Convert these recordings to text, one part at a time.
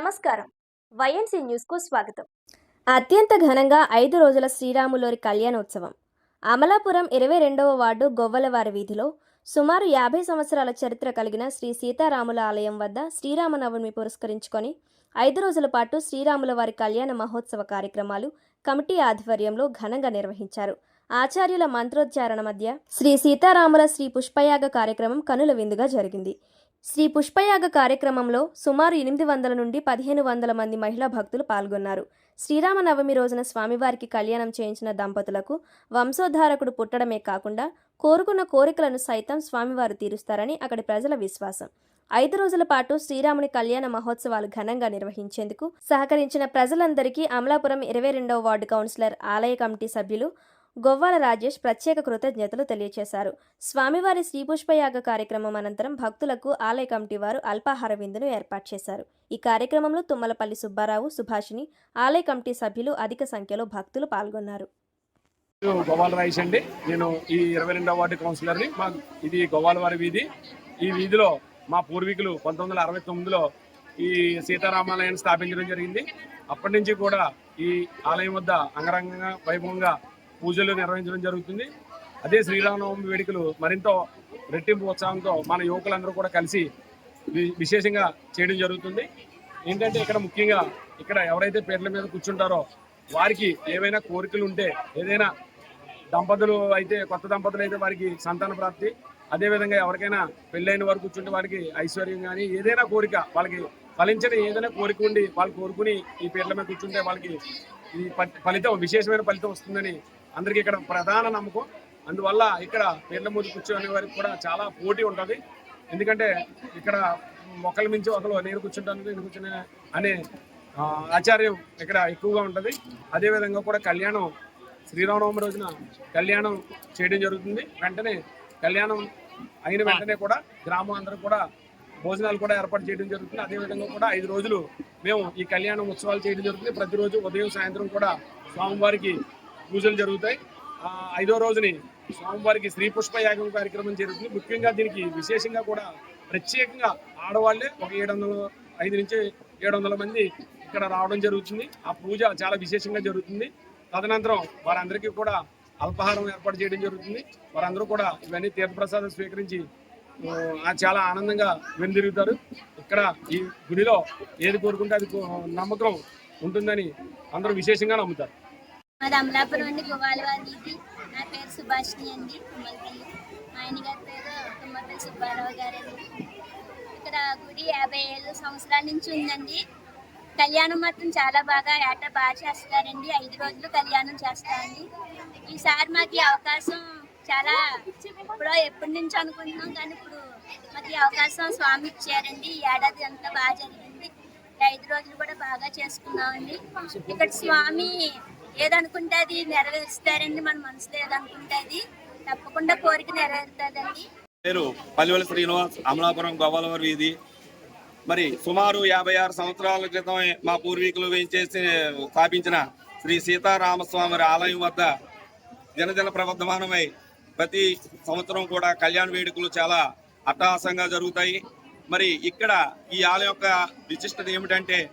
నమస్కారం. వైఎన్సీ న్యూస్కు స్వాగతం. అత్యంత ఘనంగా ఐదు రోజుల శ్రీరాములోరి కళ్యాణోత్సవం. అమలాపురం ఇరవై రెండవ వార్డు గొవ్వలవారి వీధిలో సుమారు యాభై సంవత్సరాల చరిత్ర కలిగిన శ్రీ సీతారాముల ఆలయం వద్ద శ్రీరామనవమి పురస్కరించుకొని ఐదు రోజుల పాటు శ్రీరాముల వారి కళ్యాణ మహోత్సవ కార్యక్రమాలు కమిటీ ఆధ్వర్యంలో ఘనంగా నిర్వహించారు. ఆచార్యుల మంత్రోచ్చారణ మధ్య శ్రీ సీతారాముల శ్రీ పుష్పయాగ కార్యక్రమం కనుల విందుగా జరిగింది. శ్రీ పుష్పయాగ కార్యక్రమంలో సుమారు ఎనిమిది వందల నుండి పదిహేను వందల మంది మహిళా భక్తులు పాల్గొన్నారు. శ్రీరామనవమి రోజున స్వామివారికి కళ్యాణం చేయించిన దంపతులకు వంశోద్ధారకుడు పుట్టడమే కాకుండా కోరుకున్న కోరికలను సైతం స్వామివారు తీరుస్తారని అక్కడి ప్రజల విశ్వాసం. ఐదు రోజుల పాటు శ్రీరాముని కళ్యాణ మహోత్సవాలు ఘనంగా నిర్వహించేందుకు సహకరించిన ప్రజలందరికీ అమలాపురం ఇరవై రెండవ వార్డు కౌన్సిలర్ ఆలయ కమిటీ సభ్యులు గొవ్వాల రాజేష్ ప్రత్యేక కృతజ్ఞతలు తెలియజేశారు స్వామివారి శ్రీపుష్పయాగ కార్యక్రమం అనంతరం భక్తులకు ఆలయ కమిటీ వారు అల్పాహార విందును ఏర్పాటు చేశారు. ఈ కార్యక్రమంలో తుమ్మలపల్లి సుబ్బారావు సుభాషిణి ఆలయ కమిటీ సభ్యులు అధిక సంఖ్యలో భక్తులు పాల్గొన్నారు. గోవాల రాయిష్ అండి. నేను ఈ ఇరవై రెండవ వార్డు కౌన్సిలర్ని. మా ఇది గోవాలవారి వీధి. ఈ వీధిలో మా పూర్వీకులు పంతొమ్మిది వందల అరవై తొమ్మిదిలో ఈ సీతారామాలయాన్ని స్థాపించడం జరిగింది. అప్పటి నుంచి కూడా ఈ ఆలయం వద్ద అంగరంగంగా వైభవంగా పూజలు నిర్వహించడం జరుగుతుంది. అదే శ్రీరామనవమి వేడుకలు మరింత రెట్టింపు ఉత్సాహంతో మన యువకులందరూ కూడా కలిసి వి- విశేషంగా చేయడం జరుగుతుంది. ఏంటంటే ఇక్కడ ముఖ్యంగా ఇక్కడ ఎవరైతే పేర్ల మీద కూర్చుంటారో వారికి ఏవైనా కోరికలు ఉంటే ఏదైనా దంపతులు అయితే కొత్త దంపతులు అయితే వారికి సంతాన ప్రాప్తి. అదేవిధంగా ఎవరికైనా పెళ్ళైన వారు కూర్చుంటే వారికి ఐశ్వర్యం కానీ ఏదైనా కోరిక వాళ్ళకి ఫలించిన ఏదైనా కోరిక ఉండి వాళ్ళు కోరుకుని ఈ పేర్ల మీద కూర్చుంటే వాళ్ళకి ఈ ఫలితం విశేషమైన ఫలితం వస్తుందని అందరికీ ఇక్కడ ప్రధాన నమ్మకం. అందువల్ల ఇక్కడ పేర్ల ముందు కూర్చోనే వారికి కూడా చాలా పోటీ ఉంటుంది. ఎందుకంటే ఇక్కడ మొక్కల మించి ఒకరు నేను కూర్చుంటాను నేను కూర్చునే అనే ఆచార్యం ఇక్కడ ఎక్కువగా ఉంటుంది. అదేవిధంగా కూడా కళ్యాణం శ్రీరామనవమి రోజున కళ్యాణం చేయడం జరుగుతుంది. వెంటనే కళ్యాణం అయిన వెంటనే కూడా గ్రామం అందరూ కూడా భోజనాలు కూడా ఏర్పాటు చేయడం జరుగుతుంది. అదేవిధంగా కూడా ఐదు రోజులు మేము ఈ కళ్యాణం ఉత్సవాలు చేయడం జరుగుతుంది. ప్రతిరోజు ఉదయం సాయంత్రం కూడా స్వామివారికి పూజలు జరుగుతాయి. ఐదో రోజుని స్వామివారికి శ్రీ పుష్ప యాగం కార్యక్రమం జరుగుతుంది. ముఖ్యంగా దీనికి విశేషంగా కూడా ప్రత్యేకంగా ఆడవాళ్ళే ఒక ఏడు వందల ఐదు నుంచి ఏడు వందల మంది ఇక్కడ రావడం జరుగుతుంది. ఆ పూజ చాలా విశేషంగా జరుగుతుంది. తదనంతరం వారందరికీ కూడా అల్పాహారం ఏర్పాటు చేయడం జరుగుతుంది. వారందరూ కూడా ఇవన్నీ తీర్థప్రసాదం స్వీకరించి చాలా ఆనందంగా వెనుదిరుగుతారు. ఇక్కడ ఈ గుడిలో ఏది కోరుకుంటే అది నమ్మకం ఉంటుందని అందరూ విశేషంగా నమ్ముతారు. మాది అమలాపురం అండి గోవాలవారి నా పేరు సుభాషిణి అండి తుమ్మలపల్లి మా ఆయన గారి పేరు తుమ్మలపల్లి సుబ్బారావు గారు అండి. ఇక్కడ గుడి యాభై ఏడు సంవత్సరాల నుంచి ఉందండి. కళ్యాణం మాత్రం చాలా బాగా ఏట బాగా చేస్తారండి. ఐదు రోజులు కళ్యాణం చేస్తారండి. ఈసారి మాకు ఈ అవకాశం చాలా ఇప్పుడు ఎప్పటి నుంచి అనుకుంటున్నాం కానీ ఇప్పుడు మాకు ఈ అవకాశం స్వామి ఇచ్చారండి. ఈ ఏడాది అంతా బాగా జరిగింది. ఐదు రోజులు కూడా బాగా చేసుకున్నామండి. ఇక్కడ స్వామి ఏదనుకుంటే అది నెరవేరుస్తారండి మన మనసులో ఏదనుకుంటే అది తప్పకుండా కోరిక నెరవేరుతుందండి. పేరు పల్లెవెల శ్రీనివాస్ అమలాపురం గోవాలవర్ వీధి. మరి సుమారు యాభై ఆరు సంవత్సరాల క్రితం మా పూర్వీకులు వేయించేసి స్థాపించిన శ్రీ సీతారామస్వామి ఆలయం వద్ద దినదిన ప్రవర్ధమానమై ప్రతి సంవత్సరం కూడా కళ్యాణ వేడుకలు చాలా అట్టహాసంగా జరుగుతాయి. మరి ఇక్కడ ఈ ఆలయం యొక్క విశిష్టత ఏమిటంటే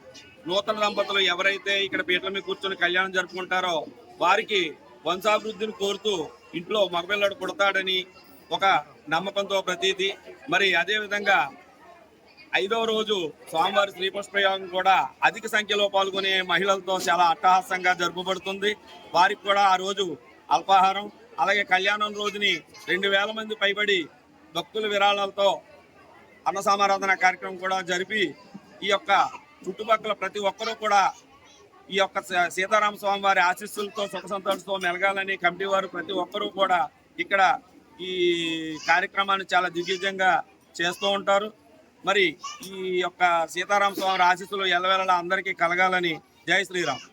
నూతన దంపతులు ఎవరైతే ఇక్కడ పీటల మీద కూర్చొని కళ్యాణం జరుపుకుంటారో వారికి వంశాభివృద్ధిని కోరుతూ ఇంట్లో మగపిల్లడు పుడతాడని ఒక నమ్మకంతో ప్రతీతి. మరి అదేవిధంగా ఐదవ రోజు స్వామివారి శ్రీపుష్పయోగం కూడా అధిక సంఖ్యలో పాల్గొనే మహిళలతో చాలా అట్టహాసంగా జరుపబడుతుంది. వారికి కూడా ఆ రోజు అల్పాహారం అలాగే కళ్యాణం రోజుని రెండు వేల మంది పైబడి భక్తుల విరాళాలతో అన్న సమారాధన కార్యక్రమం కూడా జరిపి ఈ యొక్క చుట్టుపక్కల ప్రతి ఒక్కరూ కూడా ఈ యొక్క సీతారామ స్వామి వారి ఆశీస్సులతో సుఖ సంతోషంతో మెలగాలని కమిటీ వారు ప్రతి ఒక్కరూ కూడా ఇక్కడ ఈ కార్యక్రమాన్ని చాలా దిగ్విజయంగా చేస్తూ ఉంటారు. మరి ఈ యొక్క సీతారామ స్వామి ఆశీస్సులు ఎల్లవేళలా అందరికీ కలగాలని జై శ్రీరామ్.